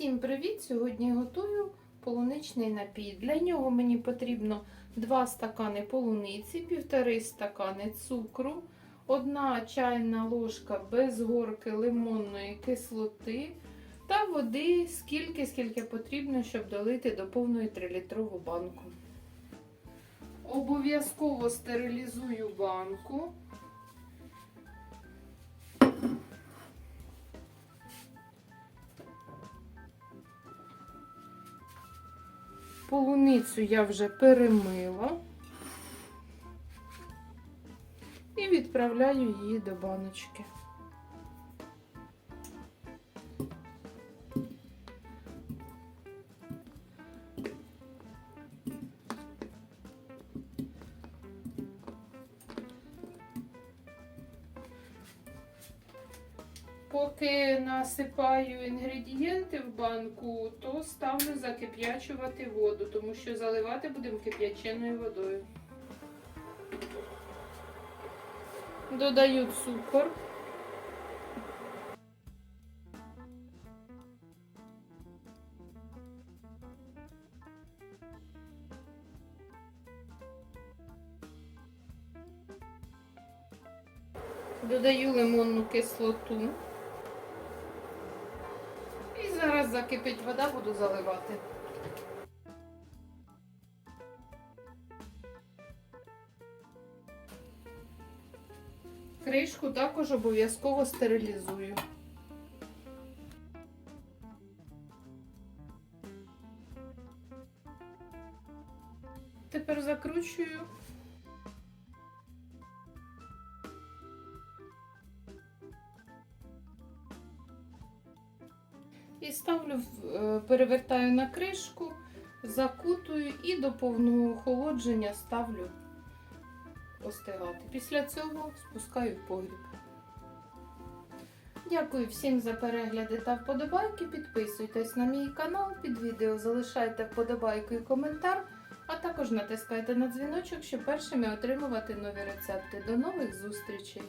Всім привіт! Сьогодні готую полуничний напій. Для нього мені потрібно 2 стакани полуниці, 1,5 стакани цукру, 1 чайна ложка без горки лимонної кислоти та води скільки, скільки потрібно, щоб долити до повної 3-літрову банку. Обов'язково стерилізую банку. Полуницю я вже перемила і відправляю її до баночки. Поки насипаю інгредієнти в банку, то ставлю закип'ячувати воду, тому що заливати будемо кип'яченою водою. Додаю цукор. Додаю лимонну кислоту. Закипить вода, буду заливати. Кришку також обов'язково стерилізую. Тепер закручую. І ставлю, е, перевертаю на кришку, закутую і до повного охолодження ставлю остигати. Після цього спускаю в погріб. Дякую всім за перегляди та вподобайки. Підписуйтесь на мій канал під відео, залишайте вподобайку і коментар, а також натискайте на дзвіночок, щоб першими отримувати нові рецепти. До нових зустрічей!